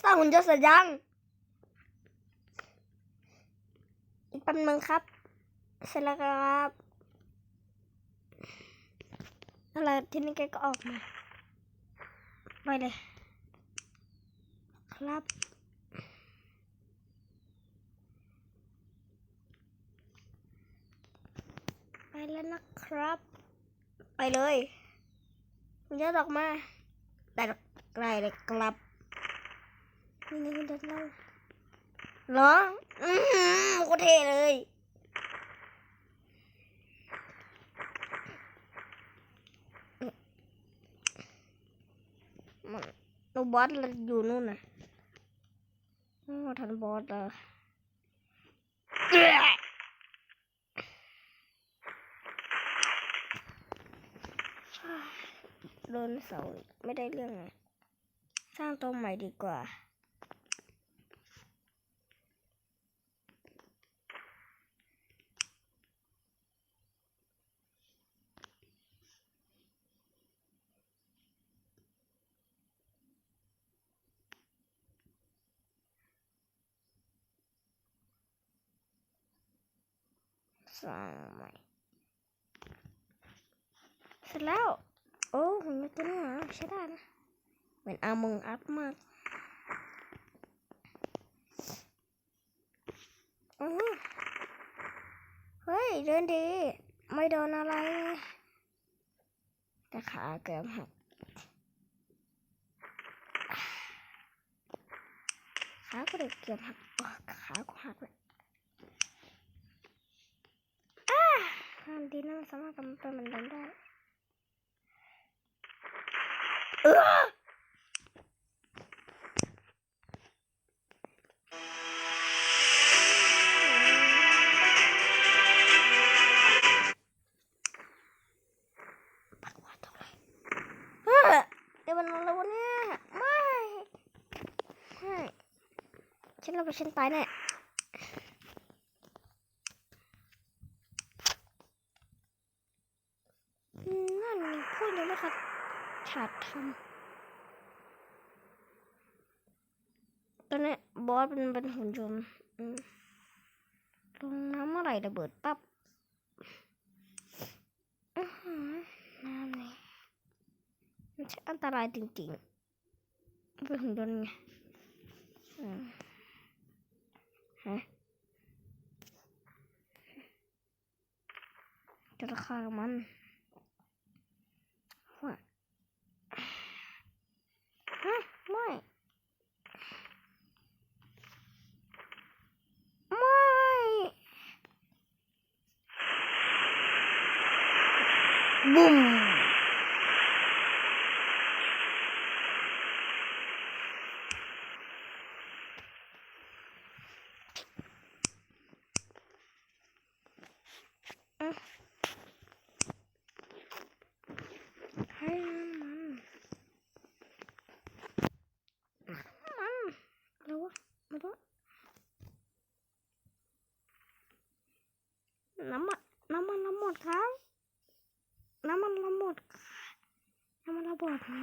สร้างหุ่นยนต์เสร็จยัง อีกแป๊บนึงครับ เสร็จแล้วครับอะไรทีนี้แกก็ออกมา ไปเลย ครับไปแล้วนะครับ ไปเลยมันจะออกมา แต่ไกลเลยครับ นี่นี่เดินเล่าเหรอ อือหือโคตรเท่เลยมันตัวบอสเราอยู่นู่นน่ะโอ้ทันบอสเลยโดนเสาอีกไม่ได้เรื่องเลยสร้างตัวใหม่ดีกว่า สร้างใหม่เสร็จแล้ว โอ้หุ่นยนต์ตัวนี้เหรอใช้ได้นะเหมือนอามงอัพมากอือเฮ้ย เดินดี ไม่โดนอะไรแต่ขาเกือบหักขาก็เลยเกือบหักขาก็หักเลยอ้า ดีนะมันสามารถทำเป็นมันเดินได้เออปักว่าตรงไหนเฮ้ยเดี๋ยวมันอะไรวะเนี่ยไม่ไม่ฉันเราไปฉันตายแน่อืมนั่นมีพูดยังไม่ทันฉาดทำ ตอนนี้บอสเป็นเป็นหุ่นยนต์อืมลงน้ำเมื่อไหร่ระเบิดปั๊บน้ำนี่มันใช่อันตรายจริงๆเป็นหุ่นยนต์ไงฮะจะราคามันว่าฮะไม่ ไม่ บุ้มอะให้มันมันแล้ววะไม่รู้ น้ำมันน้ำมันระหมดครับ น้ำมันระหมดน้ำมันระเบิดนะ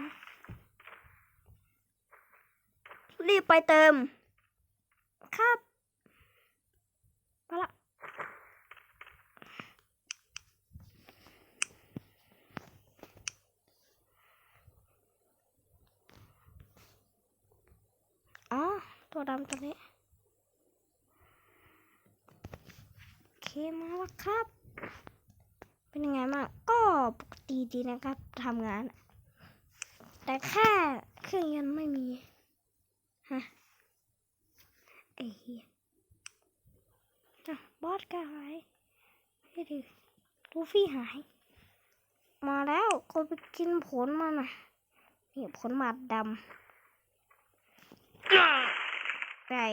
รีบไปเติม ครับไปละอ๋อ ตัวดำตัวนี้ โอเค มาแล้วครับ เป็นยังไงบ้างก็ปกติดีนะครับทำงาน แต่แค่เครื่องยนต์ไม่มี ฮะไอ้เหี้ยอะบอสก็หายไม่ดีลูฟี่หาย มาแล้วก็ไปกินผลมันน่ะนี่ผลหมาดดำไก่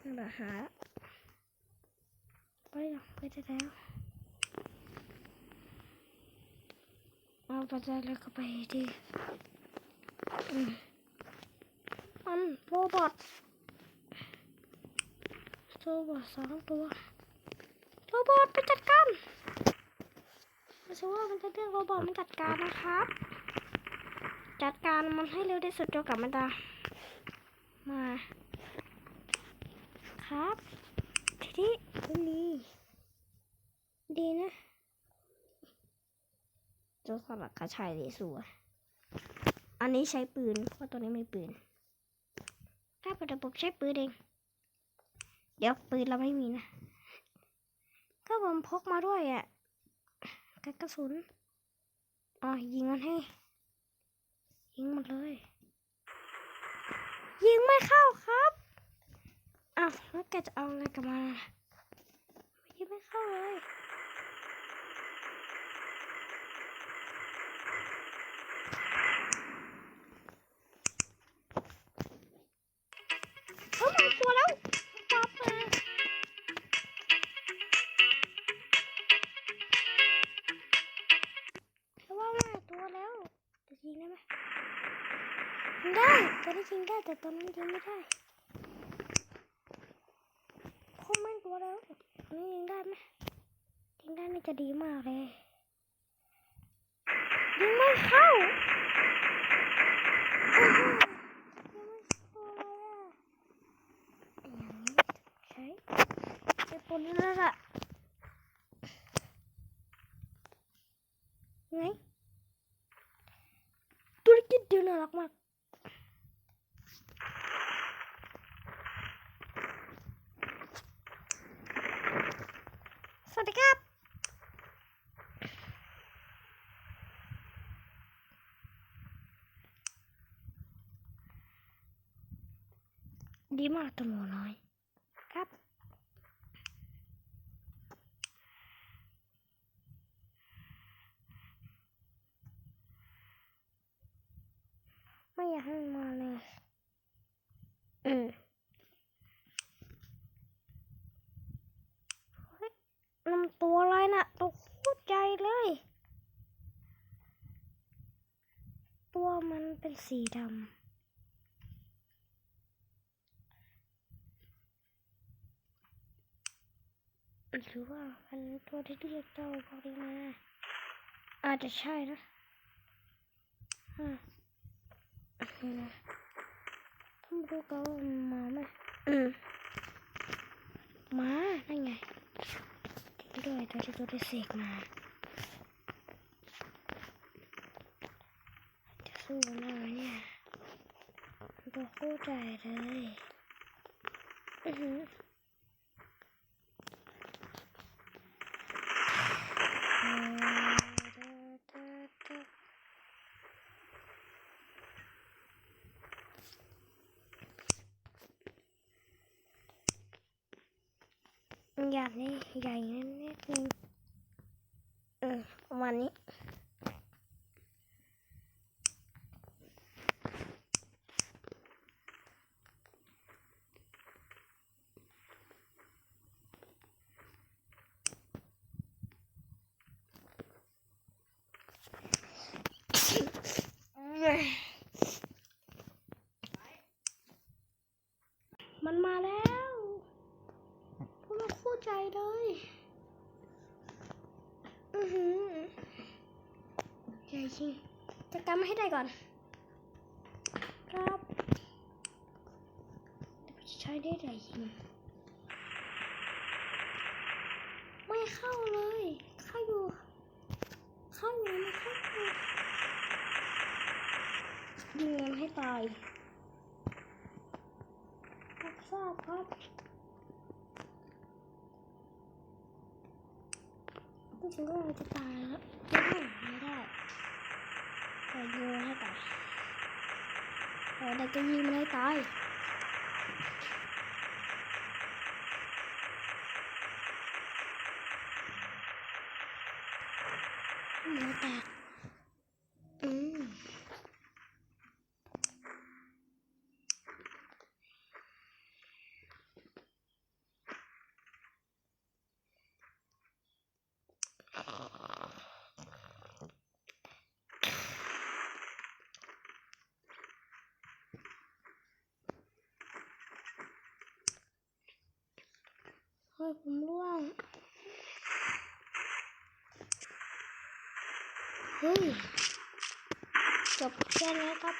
นั่นแหละหาไปแล้วไปได้แล้วเอาไปได้แล้วก็ไปดี มันโรบอทโรบอทสองตัวโรบอทไปจัดการไม่ใช่ว่ามันจะเรียกโรบอทมันจัดการนะครับ จัดการมันให้เร็วที่สุดจนกลับมันตามาครับทีนี้ไม่มีดีนะเจ้าสลักกระชายดีสัว อันนี้ใช้ปืน เพราะตัวนี้ไม่ปืน ถ้าเป็นระบบใช้ปืนเอง เดี๋ยวปืนเราไม่มีนะ ก็ผมพกมาด้วยอะ่ะกระสุน อ๋อ ยิงมันให้ ยิงหมดเลย ยิงไม่เข้าครับอ้าวแล้วแกจะเอาอะไรกลับมา ตัวแล้วจะยิงได้ไหมยิงได้ตอนนี้ยิงได้แต่ตอนนั้นยิงไม่ได้คงไม่งตัวแล้วตอนนี้ยิงได้ไหมยิงได้นี่จะดีมากเลยยิงไม่เข้าอื้อหือยิงไม่เข้าเลยอะอย่างนี้ใช้ใช้ปุ่นนั่นแหละไงธุรกิจเดียวน่า รักมาก สวัสดีครับ ดีมากตัวหนูน้อย ครับ ไม่ อยากให้มันมาเลย อืมเฮ้ยนำตัวอะไรน่ะตัวโคตรใหญ่เลย ตัวมันเป็นสีดำหรือว่าเป็นตัวที่เรียกเจ้าพวกนี้มาอาจจะใช่นะอ่า นี่นะต้องดูกันว่ามันมาไหมอืมมานั่นไงจริงด้วยตัวที่ตัวที่เสกมาจะสู้มันได้ไหมเนี่ยตัวโคตรใหญ่เลย อยากนี้ใหญ่นิดนึงเออประมาณนี้มาแล้วพวกมันคู่ใจเลย อือหือ จริงจะกำมาให้ได้ก่อน ครับจะใช้ได้ใหญ่จริงไม่เข้าเลย เข้าอยู่ เข้าอยู่ไม่เข้าอยู่ยิงมันให้ตายรับทราบครับรู้สึกว่าเราจะตายแล้ว ไม่ได้ไม่ได้แต่ยิงมันให้ตายแต่แต่ก็ยิงมันให้ตายมันแตกอืม เฮ้ ยผมร่วง เฮ้ย จบแค่นี้ครับ